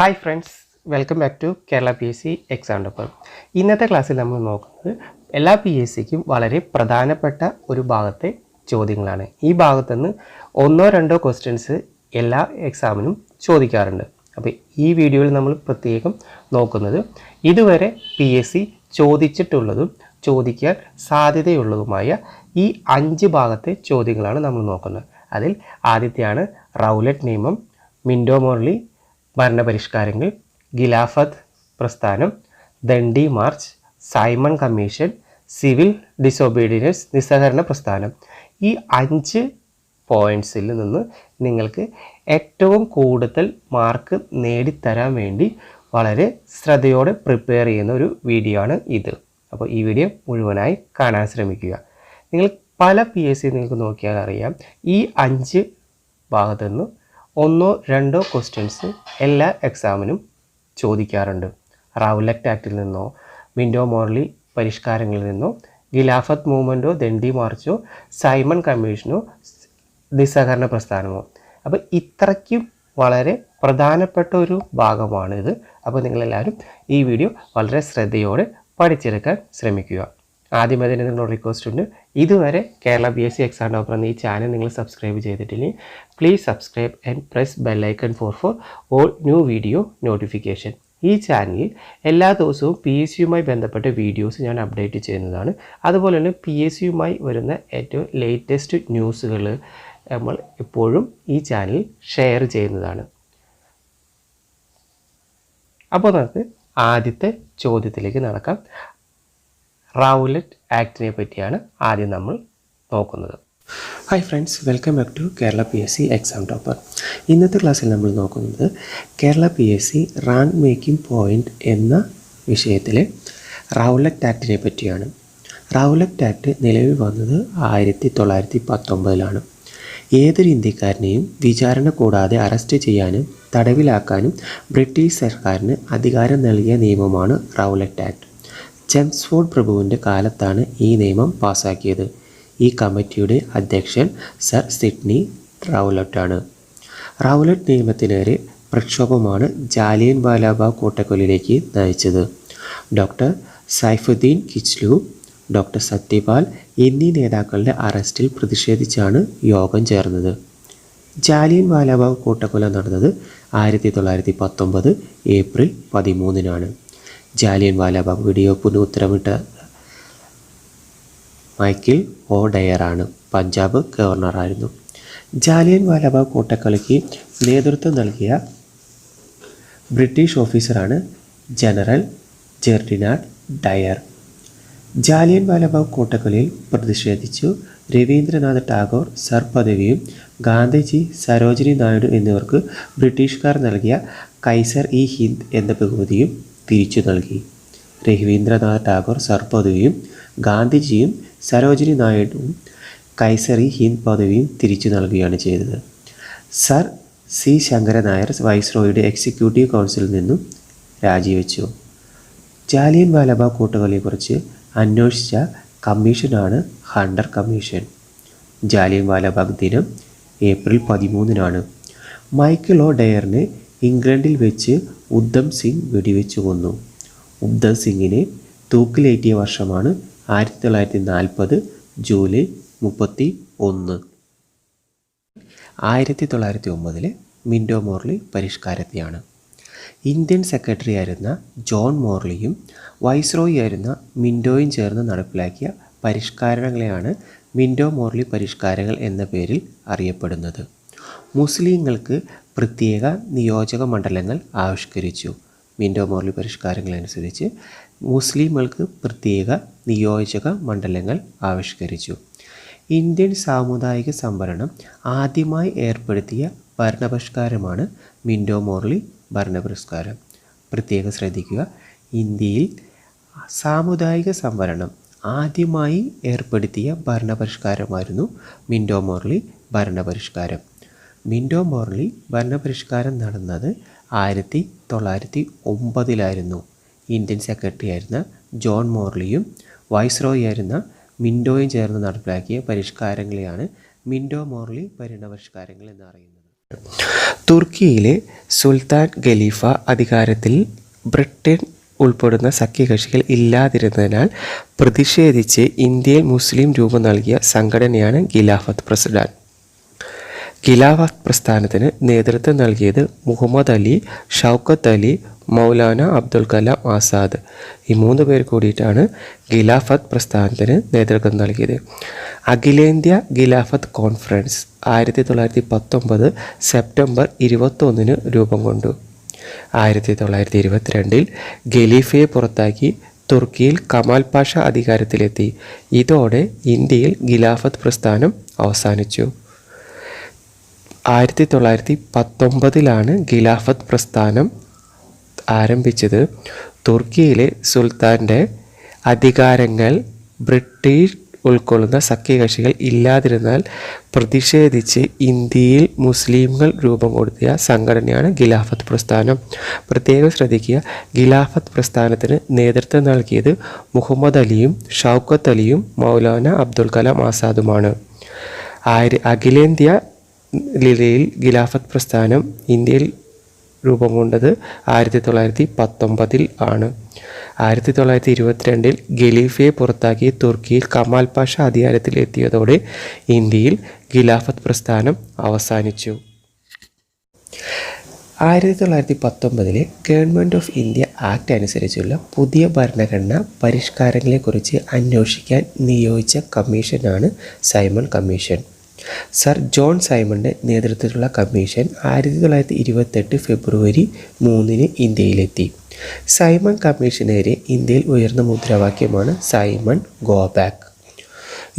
Hi friends welcome back to Kerala P S C exam ഡപ്പർ ഇന്നത്തെ ക്ലാസ്സിൽ നമ്മൾ നോക്കുന്നത് എല്ലാ പി എസ് സിക്കും വളരെ പ്രധാനപ്പെട്ട ഒരു ഭാഗത്തെ ചോദ്യങ്ങളാണ്. ഈ ഭാഗത്തു നിന്ന് ഒന്നോ രണ്ടോ ക്വസ്റ്റ്യൻസ് എല്ലാ എക്സാമിനും ചോദിക്കാറുണ്ട്. അപ്പോൾ ഈ വീഡിയോയിൽ നമ്മൾ പ്രത്യേകം നോക്കുന്നത് ഇതുവരെ പി എസ് സി ചോദിച്ചിട്ടുള്ളതും ചോദിക്കാൻ സാധ്യതയുള്ളതുമായ ഈ അഞ്ച് ഭാഗത്തെ ചോദ്യങ്ങളാണ് നമ്മൾ നോക്കുന്നത്. അതിൽ ആദ്യത്തെയാണ് റൗലറ്റ് നിയമം മിൻഡോ മോർലി ഭരണപരിഷ്കാരങ്ങൾ ഗിലാഫത്ത് പ്രസ്ഥാനം Dandi march Simon commission civil disobedience നിസ്സഹകരണ പ്രസ്ഥാനം. ഈ അഞ്ച് പോയിൻസിൽ നിന്ന് നിങ്ങൾക്ക് ഏറ്റവും കൂടുതൽ മാർക്ക് നേടിത്തരാൻ വേണ്ടി വളരെ ശ്രദ്ധയോടെ പ്രിപ്പയർ ചെയ്യുന്ന ഒരു വീഡിയോ ആണ് ഇത്. അപ്പോൾ ഈ വീഡിയോ മുഴുവനായി കാണാൻ ശ്രമിക്കുക. നിങ്ങൾ പല പി എസ് സി നിങ്ങൾക്ക് നോക്കിയാൽ അറിയാം. ഈ അഞ്ച് ഭാഗത്തു ഒന്നോ രണ്ടോ ക്വസ്റ്റ്യൻസ് എല്ലാ എക്സാമിനും ചോദിക്കാറുണ്ട്. റൗലറ്റ് ആക്റ്റിൽ നിന്നോ വിൻഡോ മോർലി പരിഷ്കാരങ്ങളിൽ നിന്നോ ഖിലാഫത്ത് മൂവ്മെന്റോ ദണ്ഡി മാർച്ചോ സൈമൺ കമ്മീഷനോ നിസ്സഹകരണ പ്രസ്ഥാനമോ. അപ്പോൾ ഇത്രയ്ക്കും വളരെ പ്രധാനപ്പെട്ട ഒരു ഭാഗമാണിത്. അപ്പോൾ നിങ്ങളെല്ലാവരും ഈ വീഡിയോ വളരെ ശ്രദ്ധയോടെ പഠിച്ചെടുക്കാൻ ശ്രമിക്കുക. ആദ്യമേ തന്നെ നിങ്ങളോട് റിക്വസ്റ്റ് ഉണ്ട്. ഇതുവരെ Kerala B S C exam topper എന്ന ഈ ചാനൽ നിങ്ങൾ സബ്സ്ക്രൈബ് ചെയ്തിട്ടില്ലെങ്കിൽ please subscribe and press bell icon for for all new video notification ഈ ചാനലിൽ എല്ലാ ദിവസവും പി എസ് സിയുമായി ബന്ധപ്പെട്ട വീഡിയോസ് ഞാൻ അപ്ഡേറ്റ് ചെയ്യുന്നതാണ്. അതുപോലെ തന്നെ പി എസ് സിയുമായി വരുന്ന ഏറ്റവും ലേറ്റസ്റ്റ് ന്യൂസുകൾ നമ്മൾ എപ്പോഴും ഈ ചാനലിൽ ഷെയർ ചെയ്യുന്നതാണ്. അപ്പോൾ നമുക്ക് ആദ്യത്തെ ചോദ്യത്തിലേക്ക് നടക്കാം. റൗലറ്റ് ആക്ടിനെ പറ്റിയാണ് ആദ്യം നമ്മൾ നോക്കുന്നത്. Hi friends welcome back to Kerala P S C exam topper ഇന്നത്തെ ക്ലാസ്സിൽ നമ്മൾ നോക്കുന്നത് Kerala P S C rank making point എന്ന വിഷയത്തിലെ റൗലറ്റ് ആക്ടിനെ പറ്റിയാണ്. റൗലറ്റ് ആക്ട് നിലവിൽ വന്നത് ആയിരത്തി തൊള്ളായിരത്തി പത്തൊമ്പതിലാണ് ഏതൊരു ഇന്ത്യക്കാരനെയും വിചാരണ കൂടാതെ അറസ്റ്റ് ചെയ്യാനും തടവിലാക്കാനും ബ്രിട്ടീഷ് സർക്കാരിന് അധികാരം നൽകിയ നിയമമാണ് റൗലറ്റ് ആക്ട്. ചെംസ്ഫോർഡ് പ്രഭുവിന്റെ കാലത്താണ് ഈ നിയമം പാസാക്കിയത്. ഈ കമ്മിറ്റിയുടെ അധ്യക്ഷൻ സർ സിഡ്നി റൗലറ്റാണ് റൗലറ്റ് നിയമത്തിനേറെ പ്രക്ഷോഭമാണ് ജാലിയൻ വാലാബാഗ് കൂട്ടക്കൊലയിലേക്ക് നയിച്ചത്. ഡോക്ടർ സൈഫുദ്ദീൻ കിച്ലു ഡോക്ടർ സത്യപാൽ എന്നീ നേതാക്കളുടെ അറസ്റ്റിൽ പ്രതിഷേധിച്ചാണ് യോഗം ചേർന്നത്. ജാലിയൻ വാലാബാഗ് കൂട്ടക്കൊല നടന്നത് ആയിരത്തി തൊള്ളായിരത്തി പത്തൊമ്പത് ഏപ്രിൽ പതിമൂന്നിനാണ്. ജാലിയൻ വാലാബാഗ് വെടിവെപ്പിന് ഉത്തരവിട്ട മൈക്കിൾ ഓ ഡയറാണ് പഞ്ചാബ് ഗവർണറായിരുന്നു ജാലിയൻ വാലാബാഗ് കൂട്ടക്കൊലയ്ക്ക് നേതൃത്വം നൽകിയ ബ്രിട്ടീഷ് ഓഫീസറാണ് ജനറൽ ജെർഡിനാഡ് ഡയർ. ജാലിയൻ വാലാബാഗ് കൂട്ടക്കൊലയിൽ പ്രതിഷേധിച്ചു. രവീന്ദ്രനാഥ് ടാഗോർ സർ പദവിയും ഗാന്ധിജി സരോജിനി നായിഡു എന്നിവർക്ക് ബ്രിട്ടീഷുകാർ നൽകിയ കൈസർ ഇ ഹിന്ദ് എന്ന ബഹുമതിയും തിരിച്ചു നൽകി. രവീന്ദ്രനാഥ് ടാഗോർ സർ പദവിയും ഗാന്ധിജിയും സരോജിനി നായിഡുവും കൈസറി ഹിന്ദ് പദവിയും തിരിച്ചു നൽകുകയാണ് ചെയ്തത്. സർ സി ശങ്കര നായർ വൈസ്രോയുടെ എക്സിക്യൂട്ടീവ് കൗൺസിലിൽ നിന്നും രാജിവെച്ചു. ജാലിയൻ വാലബാഗ് കൂട്ടുകളെക്കുറിച്ച് അന്വേഷിച്ച കമ്മീഷനാണ് ഹണ്ടർ കമ്മീഷൻ. ജാലിയൻ വാലബാഗ് ദിനം ഏപ്രിൽ പതിമൂന്നിനാണ്. മൈക്കിൾ ഒ ഡയറിനെ ഇംഗ്ലണ്ടിൽ വെച്ച് ഉദ്ധം സിംഗ് വെടിവെച്ചു കൊന്നു. ഉദ്ധം സിംഗിനെ തൂക്കിലേറ്റിയ വർഷമാണ് ആയിരത്തി തൊള്ളായിരത്തി നാൽപ്പത് ജൂലൈ മുപ്പത്തി ഒന്ന് ആയിരത്തി തൊള്ളായിരത്തി ഒമ്പതിലെ മിൻഡോ മോർലി പരിഷ്കാരത്തെയാണ്. ഇന്ത്യൻ സെക്രട്ടറി ആയിരുന്ന ജോൺ മോർലിയും വൈസ്രോയി ആയിരുന്ന മിൻഡോയും ചേർന്ന് നടപ്പിലാക്കിയ പരിഷ്കാരങ്ങളെയാണ് മിൻഡോ മോർലി പരിഷ്കാരങ്ങൾ എന്ന പേരിൽ അറിയപ്പെടുന്നത്. മുസ്ലിങ്ങൾക്ക് പ്രത്യേക നിയോജക മണ്ഡലങ്ങൾ ആവിഷ്കരിച്ചു. മിൻഡോ മോർലി പരിഷ്കാരങ്ങളനുസരിച്ച് മുസ്ലിങ്ങൾക്ക് പ്രത്യേക നിയോജക മണ്ഡലങ്ങൾ ആവിഷ്കരിച്ചു. ഇന്ത്യൻ സാമുദായിക സംവരണം ആദ്യമായി ഏർപ്പെടുത്തിയ ഭരണപരിഷ്കാരമാണ് മിൻഡോ മോർലി ഭരണപുരസ്കാരം പ്രത്യേകം ശ്രദ്ധിക്കുക ഇന്ത്യയിൽ സാമുദായിക സംവരണം ആദ്യമായി ഏർപ്പെടുത്തിയ ഭരണപരിഷ്കാരമായിരുന്നു മിൻഡോ മോർലി ഭരണപരിഷ്കാരം. മിൻഡോ മോർലി ഭരണപരിഷ്കാരം നടന്നത് ആയിരത്തി തൊള്ളായിരത്തി ഒമ്പതിലായിരുന്നു ഇന്ത്യൻ സെക്രട്ടറി ആയിരുന്ന ജോൺ മോർലിയും വൈസ്രോയി ആയിരുന്ന മിൻഡോയും ചേർന്ന് നടപ്പിലാക്കിയ പരിഷ്കാരങ്ങളെയാണ് മിൻഡോ മോർലി ഭരണപരിഷ്കാരങ്ങൾ എന്നറിയുന്നത് തുർക്കിയിലെ സുൽത്താൻ ഖലീഫ അധികാരത്തിൽ ബ്രിട്ടൻ ഉൾപ്പെടുന്ന സഖ്യകക്ഷികൾ ഇല്ലാതിരുന്നതിനാൽ പ്രതിഷേധിച്ച് ഇന്ത്യയിൽ മുസ്ലിം രൂപം നൽകിയ സംഘടനയാണ് ഖിലാഫത്ത് പ്രസിഡാൻ ഖിലാഫത്ത് പ്രസ്ഥാനത്തിന് നേതൃത്വം നൽകിയത് മുഹമ്മദ് അലി ഷൗക്കത്ത് അലി മൗലാന അബ്ദുൽ കലാം ആസാദ്. ഈ മൂന്ന് പേർ കൂടിയിട്ടാണ് ഖിലാഫത്ത് പ്രസ്ഥാനത്തിന് നേതൃത്വം നൽകിയത്. അഖിലേന്ത്യാ ഖിലാഫത്ത് കോൺഫറൻസ് ആയിരത്തി തൊള്ളായിരത്തി പത്തൊമ്പത് സെപ്റ്റംബർ ഇരുപത്തൊന്നിന് രൂപം കൊണ്ടു. ആയിരത്തി തൊള്ളായിരത്തി ഇരുപത്തിരണ്ടിൽ ഖലീഫയെ പുറത്താക്കി തുർക്കിയിൽ കമാൽ പാഷ അധികാരത്തിലെത്തി. ഇതോടെ ഇന്ത്യയിൽ ഖിലാഫത്ത് പ്രസ്ഥാനം അവസാനിച്ചു. ആയിരത്തി തൊള്ളായിരത്തി പത്തൊമ്പതിലാണ് ഖിലാഫത്ത് പ്രസ്ഥാനം ആരംഭിച്ചത്. തുർക്കിയിലെ സുൽത്താന്റെ അധികാരങ്ങൾ ബ്രിട്ടീഷ് ഉൾക്കൊള്ളുന്ന സഖ്യകക്ഷികൾ ഇല്ലാതിരുന്നാൽ പ്രതിഷേധിച്ച് ഇന്ത്യയിൽ മുസ്ലിംകൾ രൂപം കൊടുത്തിയ സംഘടനയാണ് ഖിലാഫത്ത് പ്രസ്ഥാനം. പ്രത്യേകം ശ്രദ്ധിക്കുക ഖിലാഫത്ത് പ്രസ്ഥാനത്തിന് നേതൃത്വം നൽകിയത് മുഹമ്മദ് അലിയും ഷൗക്കത്ത് അലിയും മൗലാന അബ്ദുൽ കലാം ആസാദുമാണ്. ആയിര അഖിലേന്ത്യാ നിലയിൽ ഖിലാഫത്ത് പ്രസ്ഥാനം ഇന്ത്യയിൽ രൂപം കൊണ്ടത് ആയിരത്തി തൊള്ളായിരത്തി പത്തൊമ്പതിൽ ആണ്. ആയിരത്തി തൊള്ളായിരത്തി ഇരുപത്തിരണ്ടിൽ ഖലീഫയെ പുറത്താക്കി തുർക്കിയിൽ കമാൽ പാഷ അധികാരത്തിൽ എത്തിയതോടെ ഇന്ത്യയിൽ ഖിലാഫത്ത് പ്രസ്ഥാനം അവസാനിച്ചു. ആയിരത്തി തൊള്ളായിരത്തി പത്തൊമ്പതിലെ ഗവൺമെന്റ് ഓഫ് ഇന്ത്യ ആക്ട് അനുസരിച്ചുള്ള പുതിയ ഭരണഘടന പരിഷ്കാരങ്ങളെക്കുറിച്ച് അന്വേഷിക്കാൻ നിയോഗിച്ച കമ്മീഷനാണ് സൈമൺ കമ്മീഷൻ. സർ ജോൺ സൈമണിന്റെ നേതൃത്വത്തിലുള്ള കമ്മീഷൻ ആയിരത്തി തൊള്ളായിരത്തി ഇരുപത്തെട്ട് ഫെബ്രുവരി മൂന്നിന് ഇന്ത്യയിലെത്തി. സൈമൺ കമ്മീഷനെതിരെ ഇന്ത്യയിൽ ഉയർന്ന മുദ്രാവാക്യമാണ് സൈമൺ ഗോ ബാക്ക്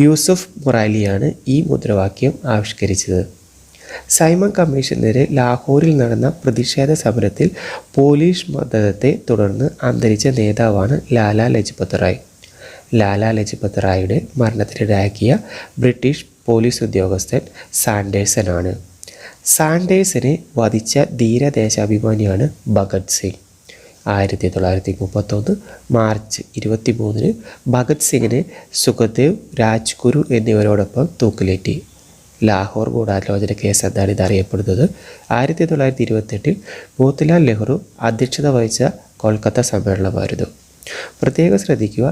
യൂസഫ് മൊറാലിയാണ് ഈ മുദ്രാവാക്യം ആവിഷ്കരിച്ചത്. സൈമൺ കമ്മീഷനെതിരെ ലാഹോറിൽ നടന്ന പ്രതിഷേധ സമരത്തിൽ പോലീഷ് മതത്തെ തുടർന്ന് അന്തരിച്ച നേതാവാണ് ലാലാ ലജ്പത് റായ്. ലാലാ ലജ്പത് റായുടെ മരണത്തിനിടയാക്കിയ ബ്രിട്ടീഷ് പോലീസ് ഉദ്യോഗസ്ഥൻ സാൻഡേഴ്സനാണ്. സാൻഡേഴ്സിനെ വധിച്ച ധീരദേശാഭിമാനിയാണ് ഭഗത് സിംഗ്. ആയിരത്തി തൊള്ളായിരത്തി മുപ്പത്തൊന്ന് മാർച്ച് ഇരുപത്തി മൂന്നിന് ഭഗത് സിംഗിനെ സുഖദേവ് രാജ്ഗുരു എന്നിവരോടൊപ്പം തൂക്കിലേറ്റി. ലാഹോർ ഗൂഢാലോചന കേസ് എന്നാണ് ഇത് അറിയപ്പെടുന്നത് ആയിരത്തി തൊള്ളായിരത്തി ഇരുപത്തെട്ടിൽ മോത്തിലാൽ നെഹ്റു അധ്യക്ഷത വഹിച്ച കൊൽക്കത്ത സമ്മേളനമായിരുന്നു. പ്രത്യേകം ശ്രദ്ധിക്കുക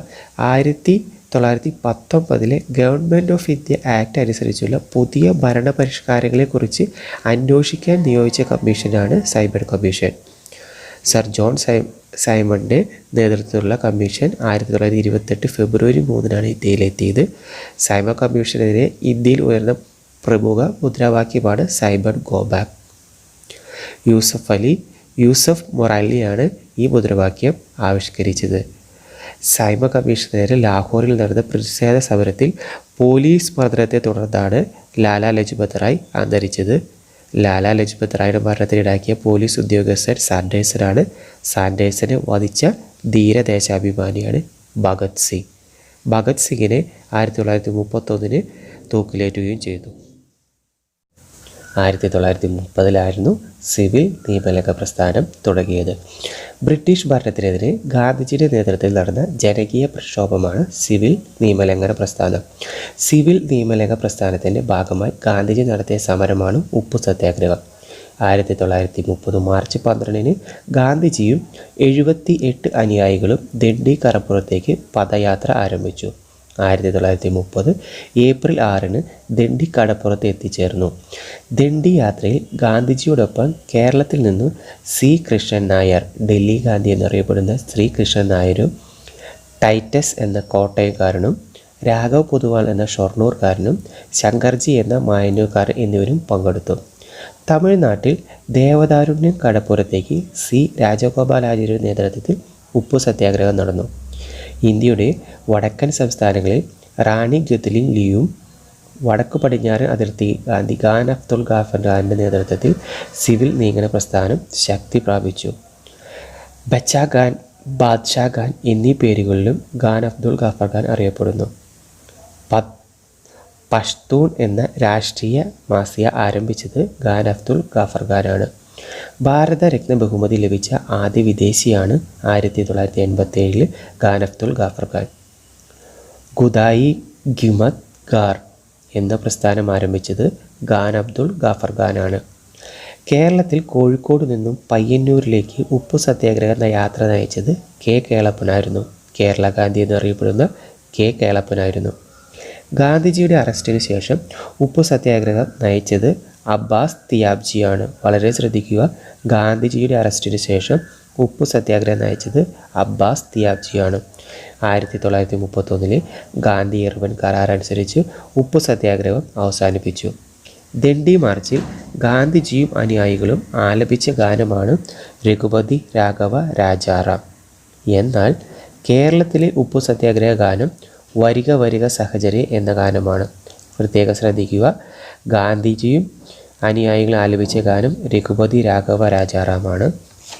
ആയിരത്തി തൊള്ളായിരത്തി പത്തൊമ്പതിലെ ഗവൺമെന്റ് ഓഫ് ഇന്ത്യ ആക്ട് അനുസരിച്ചുള്ള പുതിയ ഭരണ പരിഷ്കാരങ്ങളെക്കുറിച്ച് അന്വേഷിക്കാൻ നിയോഗിച്ച കമ്മീഷനാണ് സൈബർ കമ്മീഷൻ. സർ ജോൺ സൈ സൈമണിന്റെ നേതൃത്വത്തിലുള്ള കമ്മീഷൻ ആയിരത്തി തൊള്ളായിരത്തി ഇരുപത്തെട്ട് ഫെബ്രുവരി മൂന്നിനാണ് ഇന്ത്യയിലെത്തിയത്. സൈബർ കമ്മീഷനെതിരെ ഇന്ത്യയിൽ ഉയർന്ന പ്രമുഖ മുദ്രാവാക്യമാണ് സൈബർ ഗോ ബാക്ക്. യൂസഫ് അലി യൂസഫ് മൊറാലിയാണ് ഈ മുദ്രാവാക്യം ആവിഷ്കരിച്ചത്. സൈമ കമ്മീഷനെതിരെ ലാഹോറിൽ നടന്ന പ്രതിഷേധ സമരത്തിൽ പോലീസ് മർദ്ദനത്തെ തുടർന്നാണ് ലാല ലജ്പത് റായ് അന്തരിച്ചത്. ലാല ലജ്പത് റായുടെ മരണത്തിനിടാക്കിയ പോലീസ് ഉദ്യോഗസ്ഥൻ സാൻഡേഴ്സനാണ്. സാൻഡേഴ്സനെ വധിച്ച ധീരദേശാഭിമാനിയാണ് ഭഗത് സിംഗ്. ഭഗത് സിംഗിനെ ആയിരത്തി തൊള്ളായിരത്തി മുപ്പത്തൊന്നിന് തൂക്കിലേറ്റുകയും ചെയ്തു. ആയിരത്തി തൊള്ളായിരത്തി മുപ്പതിലായിരുന്നു സിവിൽ നിയമലംഘ പ്രസ്ഥാനം തുടങ്ങിയത്. ബ്രിട്ടീഷ് ഭരണത്തിനെതിരെ ഗാന്ധിജിയുടെ നേതൃത്വത്തിൽ നടന്ന ജനകീയ പ്രക്ഷോഭമാണ് സിവിൽ നിയമലംഘന പ്രസ്ഥാനം. സിവിൽ നിയമലംഘ പ്രസ്ഥാനത്തിന്റെ ഭാഗമായി ഗാന്ധിജി നടത്തിയ സമരമാണ് ഉപ്പു സത്യാഗ്രഹം. ആയിരത്തി തൊള്ളായിരത്തി മുപ്പത് മാർച്ച് പന്ത്രണ്ടിന് ഗാന്ധിജിയും എഴുപത്തി എട്ട് അനുയായികളും ദണ്ഡി കറപ്പുറത്തേക്ക് പദയാത്ര ആരംഭിച്ചു. ആയിരത്തി തൊള്ളായിരത്തി മുപ്പത് ഏപ്രിൽ ആറിന് ദണ്ഡി കടപ്പുറത്ത് എത്തിച്ചേർന്നു. ദണ്ഡി യാത്രയിൽ ഗാന്ധിജിയോടൊപ്പം കേരളത്തിൽ നിന്ന് സി. കൃഷ്ണൻ നായർ ഡൽഹി ഗാന്ധി എന്നറിയപ്പെടുന്ന ശ്രീ. കൃഷ്ണൻ നായരും ടൈറ്റസ് എന്ന കോട്ടയക്കാരനും രാഘവ് പൊതുവാൾ എന്ന ഷൊർണൂർക്കാരനും ശങ്കർജി എന്ന മായന്നൂർക്കാരൻ എന്നിവരും പങ്കെടുത്തു. തമിഴ്നാട്ടിൽ ദേവദാരുണ്യം കടപ്പുറത്തേക്ക് സി. രാജഗോപാലാചാര്യ നേതൃത്വത്തിൽ ഉപ്പു സത്യാഗ്രഹം നടന്നു. ഇന്ത്യയുടെ വടക്കൻ സംസ്ഥാനങ്ങളിൽ റാണി ജത്ലിൻ ലിയും വടക്കു പടിഞ്ഞാറൻ അതിർത്തി ഗാന്ധി ഖാൻ അബ്ദുൽ ഗാഫർ ഖാന്റെ നേതൃത്വത്തിൽ സിവിൽ നീങ്ങന പ്രസ്ഥാനം ശക്തി പ്രാപിച്ചു. ബച്ചാ ഖാൻ ബാദ്ഷാ ഖാൻ എന്നീ പേരുകളിലും ഖാൻ അബ്ദുൽ ഗാഫർ ഖാൻ അറിയപ്പെടുന്നു. പഷ്തൂൺ എന്ന രാഷ്ട്രീയ മാസിക ആരംഭിച്ചത് ഖാൻ അബ്ദുൽ ഗാഫർ ഖാനാണ്. ഭാരതരത്ന ബഹുമതി ലഭിച്ച ആദ്യ വിദേശിയാണ് ആയിരത്തി തൊള്ളായിരത്തി എൺപത്തി ഏഴിൽ ഖാൻ അബ്ദുൽ ഗാഫർ ഖാൻ. ഖുദായി ഗിമത് ഗാർ എന്ന പ്രസ്ഥാനം ആരംഭിച്ചത് ഖാൻ അബ്ദുൾ ഗാഫർ ഖാനാണ് കേരളത്തിൽ കോഴിക്കോട് നിന്നും പയ്യന്നൂരിലേക്ക് ഉപ്പു സത്യാഗ്രഹ എന്ന യാത്ര നയിച്ചത് കെ കേളപ്പനായിരുന്നു കേരള ഗാന്ധി എന്നറിയപ്പെടുന്ന കെ കേളപ്പനായിരുന്നു ഗാന്ധിജിയുടെ അറസ്റ്റിന് ശേഷം ഉപ്പു സത്യാഗ്രഹം നയിച്ചത് അബ്ബാസ് തിയാബ്ജിയാണ്. വളരെ ശ്രദ്ധിക്കുക. ഗാന്ധിജിയുടെ അറസ്റ്റിന് ശേഷം ഉപ്പു സത്യാഗ്രഹം നയിച്ചത് അബ്ബാസ് തിയാബ്ജിയാണ്. ആയിരത്തി തൊള്ളായിരത്തി മുപ്പത്തൊന്നിലെ ഗാന്ധി ഇർവൻ കരാർ അനുസരിച്ച് ഉപ്പു സത്യാഗ്രഹം അവസാനിപ്പിച്ചു. ദണ്ഡി മാർച്ചിൽ ഗാന്ധിജിയും അനുയായികളും ആലപിച്ച ഗാനമാണ് രഘുപതി രാഘവ രാജാറാം. എന്നാൽ കേരളത്തിലെ ഉപ്പു സത്യാഗ്രഹ ഗാനം വരിക വരിക സഹചരി എന്ന ഗാനമാണ്. പ്രത്യേകം ശ്രദ്ധിക്കുക. ഗാന്ധിജിയും അനുയായികൾ ആലപിച്ച ഗാനം രഘുപതി രാഘവ രാജാറാമാണ്.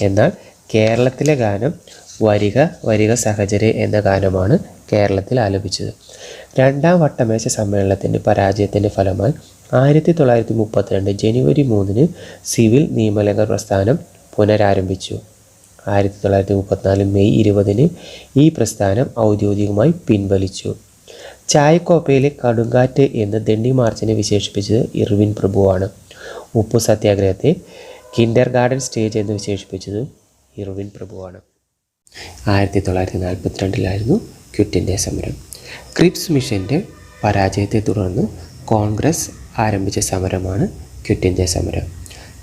എന്നാൽ കേരളത്തിലെ ഗാനം വരിക വരിക സഹചരെ എന്ന ഗാനമാണ് കേരളത്തിൽ ആലപിച്ചത്. രണ്ടാം വട്ടമേശ സമ്മേളനത്തിന്റെ പരാജയത്തിന്റെ ഫലമായി ആയിരത്തി തൊള്ളായിരത്തി മുപ്പത്തിരണ്ട് ജനുവരി മൂന്നിന് സിവിൽ നിയമലംഘന പ്രസ്ഥാനം പുനരാരംഭിച്ചു. ആയിരത്തി തൊള്ളായിരത്തി മുപ്പത്തിനാല് മെയ് ഇരുപതിന് ഈ പ്രസ്ഥാനം ഔദ്യോഗികമായി പിൻവലിച്ചു. ചായക്കോപ്പയിലെ കടുങ്കാറ്റ് എന്ന് ദണ്ഡി മാർച്ചിനെ വിശേഷിപ്പിച്ചത് ഇർവിൻ പ്രഭുവാണ്. ഉപ്പു സത്യാഗ്രഹത്തെ കിൻഡർ ഗാർഡൻ സ്റ്റേജ് എന്ന് വിശേഷിപ്പിച്ചത് ഇർവിൻ പ്രഭുവാണ്. ആയിരത്തി തൊള്ളായിരത്തി നാൽപ്പത്തിരണ്ടിലായിരുന്നു ക്വിറ്റ് ഇന്ത്യ സമരം. ക്രിപ്സ് മിഷന്റെ പരാജയത്തെ തുടർന്ന് കോൺഗ്രസ് ആരംഭിച്ച സമരമാണ് ക്വിറ്റ് സമരം.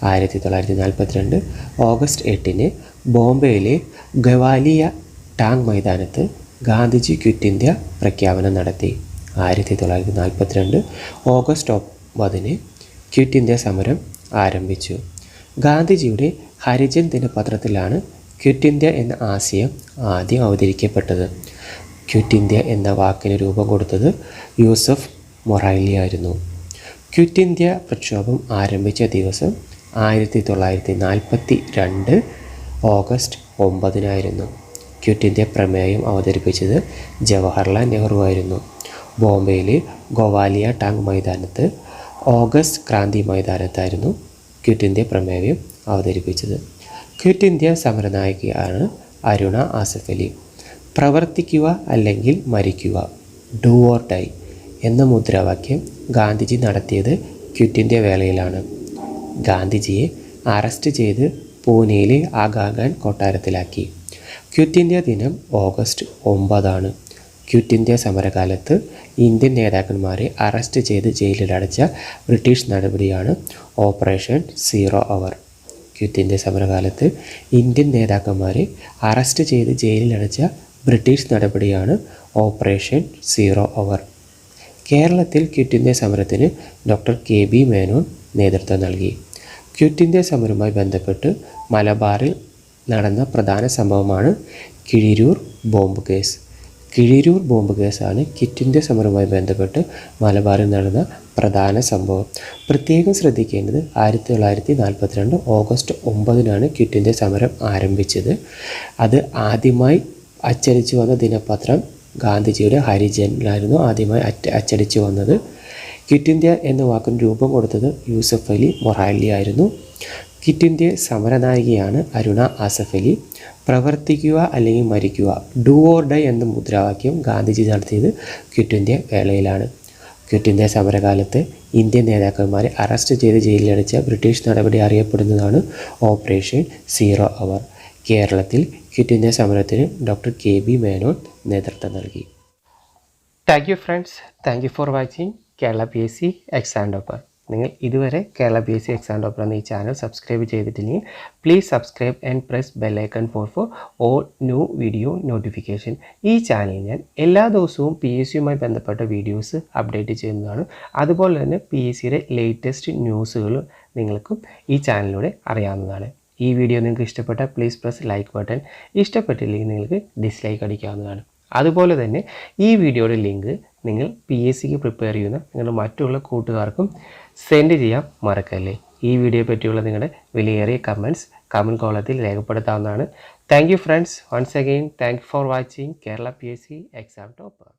ആയിരത്തി തൊള്ളായിരത്തി നാൽപ്പത്തിരണ്ട് ഓഗസ്റ്റ് എട്ടിന് ബോംബെയിലെ ഗവാലിയ ടാങ് മൈതാനത്ത് ഗാന്ധിജി ക്വിറ്റ് ഇന്ത്യ പ്രഖ്യാപനം നടത്തി. ആയിരത്തി തൊള്ളായിരത്തി നാൽപ്പത്തിരണ്ട് ഓഗസ്റ്റ് ഒമ്പതിന് ക്വിറ്റ് ഇന്ത്യ സമരം ആരംഭിച്ചു. ഗാന്ധിജിയുടെ ഹരിജൻ ദിനപത്രത്തിലാണ് ക്വിറ്റ് ഇന്ത്യ എന്ന ആശയം ആദ്യം അവതരിക്കപ്പെട്ടത്. ക്വിറ്റ് ഇന്ത്യ എന്ന വാക്കിന് രൂപം കൊടുത്തത് യൂസഫ് മൊറൈലി ആയിരുന്നു ക്വിറ്റ് ഇന്ത്യ പ്രക്ഷോഭം ആരംഭിച്ച ദിവസം ആയിരത്തി തൊള്ളായിരത്തി നാൽപ്പത്തി രണ്ട് ഓഗസ്റ്റ് ഒമ്പതിനായിരുന്നു. ക്വിറ്റ് പ്രമേയം അവതരിപ്പിച്ചത് ജവഹർലാൽ നെഹ്റു ആയിരുന്നു. ബോംബെയിലെ ഗോവാലിയ ടാങ് മൈതാനത്ത് ഓഗസ്റ്റ് ക്രാന്തി മൈതാനത്തായിരുന്നു ഇന്ത്യ പ്രമേയം അവതരിപ്പിച്ചത്. ക്വിറ്റ് ഇന്ത്യ സമരനായികയാണ് അരുണ ആസഫ് അലി. പ്രവർത്തിക്കുക അല്ലെങ്കിൽ മരിക്കുക ഡു ഓർ ഡൈ എന്ന മുദ്രാവാക്യം ഗാന്ധിജി നടത്തിയത് ഇന്ത്യ വേളയിലാണ്. ഗാന്ധിജിയെ അറസ്റ്റ് ചെയ്ത് പൂനെയിലെ ആഗാഖാൻ കൊട്ടാരത്തിലാക്കി. ക്വിറ്റ് ഇന്ത്യ ദിനം ഓഗസ്റ്റ് ഒമ്പതാണ്. ക്വിറ്റ് ഇന്ത്യ സമരകാലത്ത് ഇന്ത്യൻ നേതാക്കന്മാരെ അറസ്റ്റ് ചെയ്ത് ജയിലിലടച്ച ബ്രിട്ടീഷ് നടപടിയാണ് operation zero hour quit India സമരകാലത്ത് Indian നേതാക്കന്മാരെ അറസ്റ്റ് ചെയ്ത് ജയിലിലടച്ച ബ്രിട്ടീഷ് നടപടിയാണ് ഓപ്പറേഷൻ സീറോ അവർ കേരളത്തിൽ ക്വിറ്റ് ഇന്ത്യ സമരത്തിന് ഡോക്ടർ കെ ബി മേനോൻ നേതൃത്വം നൽകി. ക്വിറ്റ് ഇന്ത്യ സമരവുമായി ബന്ധപ്പെട്ട് മലബാറിൽ നടന്ന പ്രധാന സംഭവമാണ് Kizhariyur bomb case. Kizhariyur bomb കേസാണ് കിറ്റിന്റെ സമരവുമായി ബന്ധപ്പെട്ട് മലബാറിൽ നടന്ന പ്രധാന സംഭവം. പ്രത്യേകം ശ്രദ്ധിക്കേണ്ടത് ആയിരത്തി തൊള്ളായിരത്തി നാൽപ്പത്തിരണ്ട് ഓഗസ്റ്റ് ഒമ്പതിനാണ് കിറ്റിന്റെ സമരം ആരംഭിച്ചത്. അത് ആദ്യമായി അച്ചടിച്ചു വന്ന ദിനപത്രം ഗാന്ധിജിയുടെ ഹരിജനിലായിരുന്നു ആദ്യമായി അച്ചടിച്ചു വന്നത്. ക്വിറ്റ് ഇന്ത്യ എന്ന വാക്കിന് രൂപം കൊടുത്തത് യൂസഫ് അലി മൊറാലി ആയിരുന്നു. ഇന്ത്യ സമരനായികയാണ് അരുണ ആസഫലി പ്രവർത്തിക്കുക അല്ലെങ്കിൽ മരിക്കുക ഡു ഓർ ഡൈ എന്ന മുദ്രാവാക്യം ഗാന്ധിജി നടത്തിയത് ക്വിറ്റ് ഇന്ത്യ വേളയിലാണ്. ക്വിറ്റ് ഇന്ത്യ സമരകാലത്ത് ഇന്ത്യൻ നേതാക്കന്മാരെ അറസ്റ്റ് ചെയ്ത് ജയിലിലടിച്ച ബ്രിട്ടീഷ് നടപടി അറിയപ്പെടുന്നതാണ് ഓപ്പറേഷൻ സീറോ അവർ. കേരളത്തിൽ ക്വിറ്റ് ഇന്ത്യ സമരത്തിന് ഡോക്ടർ കെ ബി മേനോൻ നേതൃത്വം നൽകി. Thank you friends thank you for watching Kerala P S C exam topper നിങ്ങൾ ഇതുവരെ Kerala P S C exam topper എന്ന ഈ ചാനൽ സബ്സ്ക്രൈബ് ചെയ്തിട്ടില്ലെങ്കിൽ please subscribe and press bell icon for for all new video notification ഈ channel ഞാൻ എല്ലാ ദിവസവും P S സിയുമായി ബന്ധപ്പെട്ട വീഡിയോസ് അപ്ഡേറ്റ് ചെയ്യുന്നതാണ്. അതുപോലെ തന്നെ പി എസ് സിയുടെ ലേറ്റസ്റ്റ് ന്യൂസുകൾ നിങ്ങൾക്കും ഈ ചാനലിലൂടെ അറിയാവുന്നതാണ്. ഈ വീഡിയോ നിങ്ങൾക്ക് ഇഷ്ടപ്പെട്ടാൽ പ്ലീസ് പ്രസ് ലൈക്ക് ബട്ടൺ ഇഷ്ടപ്പെട്ടില്ലെങ്കിൽ നിങ്ങൾക്ക് ഡിസ്ലൈക്ക് അടിക്കാവുന്നതാണ്. അതുപോലെ തന്നെ ഈ വീഡിയോയുടെ ലിങ്ക് നിങ്ങൾ പി എസ് സിക്ക് പ്രിപ്പയർ ചെയ്യുന്ന നിങ്ങളുടെ മറ്റുള്ള കൂട്ടുകാർക്കും സെൻഡ് ചെയ്യാൻ മറക്കല്ലേ? ഈ വീഡിയോ പറ്റിയുള്ള നിങ്ങളുടെ വിലയേറിയ കമന്റ്സ് കമന്റ് കോളത്തിൽ രേഖപ്പെടുത്താവുന്നതാണ്. Thank you friends once again thank for watching Kerala P S C exam topper